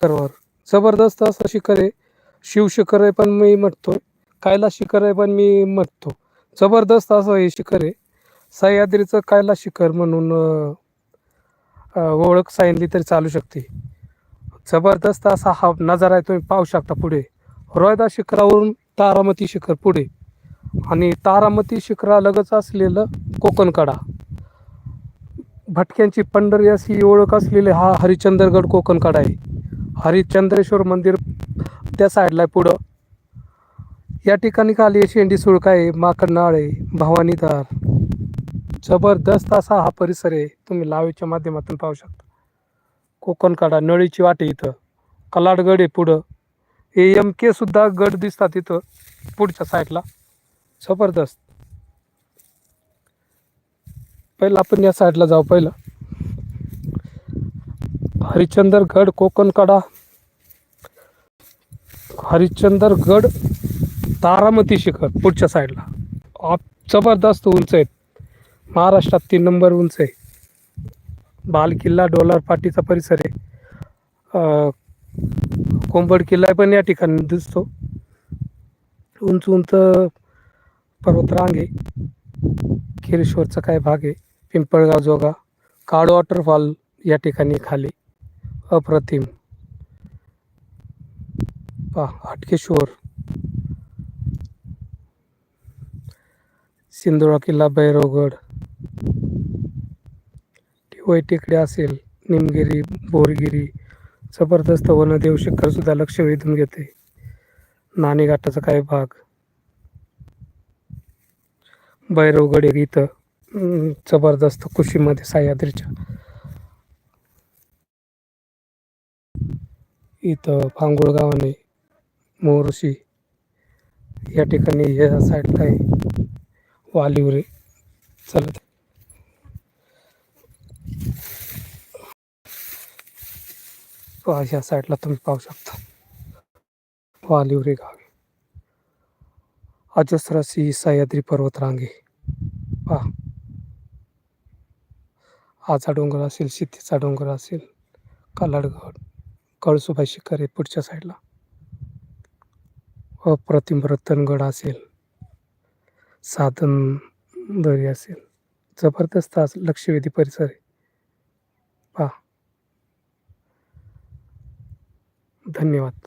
शिखरवर जबरदस्त असं शिखर आहे. शिव शिखर आहे पण मी म्हणतो कैलास शिखर आहे पण मी म्हणतो जबरदस्त असं हे शिखर आहे. सह्याद्रीचं कैलास शिखर म्हणून ओळख सांगितली तरी चालू शकते. जबरदस्त असा हा नजारा आहे तुम्ही पाहू शकता पुढे. रोयदा शिखरावरून तारामती शिखर पुढे. आणि तारामती शिखरालगच असलेलं कोकणकडा. भटक्यांची पंढरी अशी ओळख असलेले हा हरिश्चंद्रगड कोकणकडा आहे. हरिश्चंद्रेश्वर मंदिर त्या साईडला आहे पुढं. या ठिकाणी खाली शेंडी सुळका आहे माकडनाळ आहे भवानीधार जबरदस्त असा हा परिसर आहे तुम्ही लावेच्या माध्यमातून पाहू शकता. कोकणकाडा नळीची वाटे इथं. कलाडगड आहे पुढं. ए एम के सुद्धा गड दिसतात इथं पुढच्या साईडला. जबरदस्त. पहिलं आपण या साईडला जाऊ पहिलं. हरिश्चंद्रगड कोकणकडा. हरिश्चंद्रगड तारामती शिखर पुढच्या साईडला. आप जबरदस्त उंच आहेत. महाराष्ट्रात तीन नंबर उंच आहे. बाल किल्ला डोलार पाटीचा परिसर आहे. कोंबड किल्ला पण या ठिकाणी दिसतो. उंच उंच पर्वतरांग आहे. खिरेश्वरचा काय भाग आहे? पिंपळगाव जोगा. काळ वॉटरफॉल या ठिकाणी खाली. अप्रतिम. पा हाटकेश्वर सिंधुळा किल्ला भैरवगड. टिवई टेकडे असेल निमगिरी बोरगिरी. जबरदस्त वनदेव शिखर सुद्धा लक्ष वेधून घेते. नाणे घाटाचा काही भाग? भैरवगड एक इथं जबरदस्त कुशीमध्ये सह्याद्रीच्या इथं भांगुळ गावाने मोरशी या ठिकाणी या साईडला आहे. वालिवरे. चालत. पहा, ह्या साईडला तुम्ही पाहू शकता. वालिवरे गाव. अजस्रसी सह्याद्री पर्वतरांगे. पहा. आचा डोंगर असेल सिद्धीचा डोंगर असेल कलाडगड. कळसुबाई शिखर आहे पुढच्या साईडला अप्रतिम रतनगड असेल. साधन दरी असेल. जबरदस्त असेल लक्षवेधी परिसर आहे. पहा. धन्यवाद.